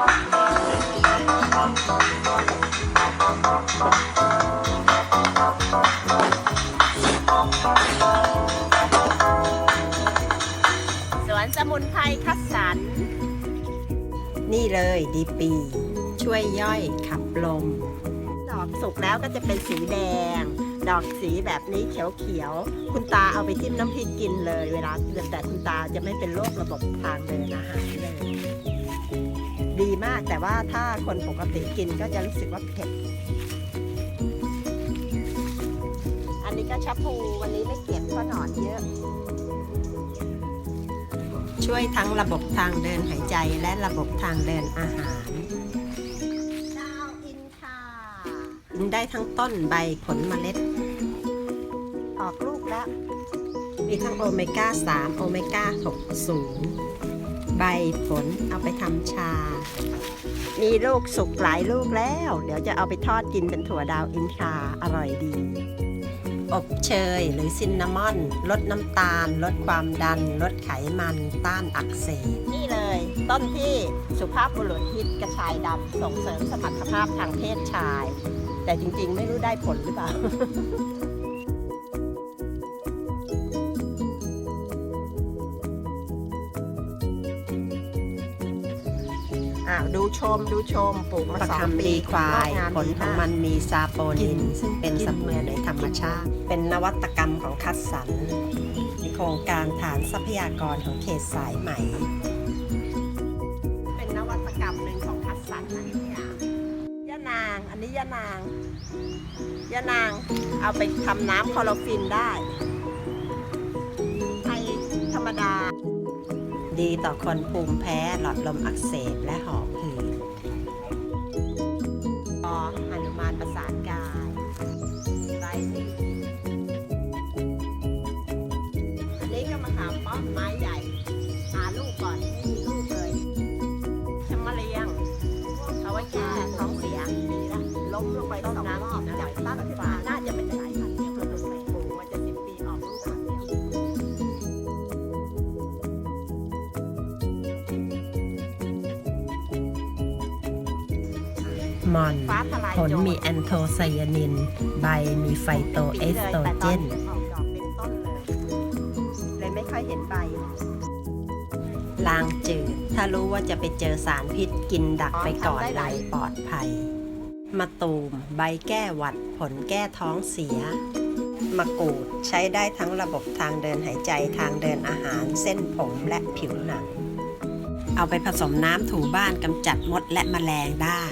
สวนสมุนไพรคัดสรรนี่เลยดีปี ช่วยย่อยขับลม ดอกสุกแล้วก็จะเป็นสีแดง ดอกสีแบบนี้เขียวๆ คุณตาเอาไปจิ้มน้ำพริกกินเลย เวลาแต่คุณตาจะไม่เป็นโรคระบบทางเดินอาหารเลย มาก แต่ว่าถ้าคนปกติกินก็จะรู้สึกว่าเผ็ด อันนี้ก็ชะพูวันนี้ไม่เก็บเพราะหนอนเยอะ ช่วยทั้งระบบทางเดินหายใจและระบบทางเดินอาหารดาวอินคากินได้ทั้งต้นใบผลเมล็ด ออกลูกแล้วมีทั้งโอเมก้า 3 โอเมก้า6สูง ใบผลเอาไปทำชา มีลูกสุกหลายลูกแล้ว เดี๋ยวจะเอาไปทอดกินเป็นถั่วดาวอินคาอร่อยดี อบเชยหรือซินนามอน ลดน้ำตาล ลดความดัน ลดไขมันต้านอักเสบนี่เลย ต้นที่สุภาพบุรุษฮิตกระชายดำส่งเสริมสมรรถภาพทางเพศชาย แต่จริงๆไม่รู้ได้ผลหรือเปล่า อ่าดูชมดูชมปลูกมาประสองคำปีดีควายงอกงามผลดีของากมันมีซาโปนิน ซึ่งเป็นกินสมุนในธรรมชาติ เป็นนวัตกรรมของคัดสรรโครงการฐานทรัพยากรของเขตสายไหมเป็นนวัตกรรมหนึ่งของคัดสรรนะเนี่ยยะนาง อันนี้ยะนางยะนางเอาไปทำน้ำคลอโรฟินได้ไทยธรรมดา ดีต่อคนภูมิแพ้หลอดลมอักเสบและหอ มลงไปสองรอบจากตั้งขึ้นมาน่าจะเป็นสายพันธุ์ที่มันใส่ปลูกมาจะสิบปีออกลูกครั้งเดียวมอนฟ้าทลายผลโจรมีแอนโทไซยานิน ใบมีไฟโตเอสโตรเจนออกดอกเป็นต้นเลยเลยไม่ค่อยเห็นใบลางจืด ถ้ารู้ว่าจะไปเจอสารพิษกินดักไปก่อนอ๋อทำได้หเลลายยปลอดภัย มะตูม ใบแก้หวัด ผลแก้ท้องเสีย มะกรูดใช้ได้ทั้งระบบทางเดินหายใจทางเดินอาหาร เส้นผมและผิวหนัง เอาไปผสมน้ำถูบ้านกำจัดมดและแมลงได้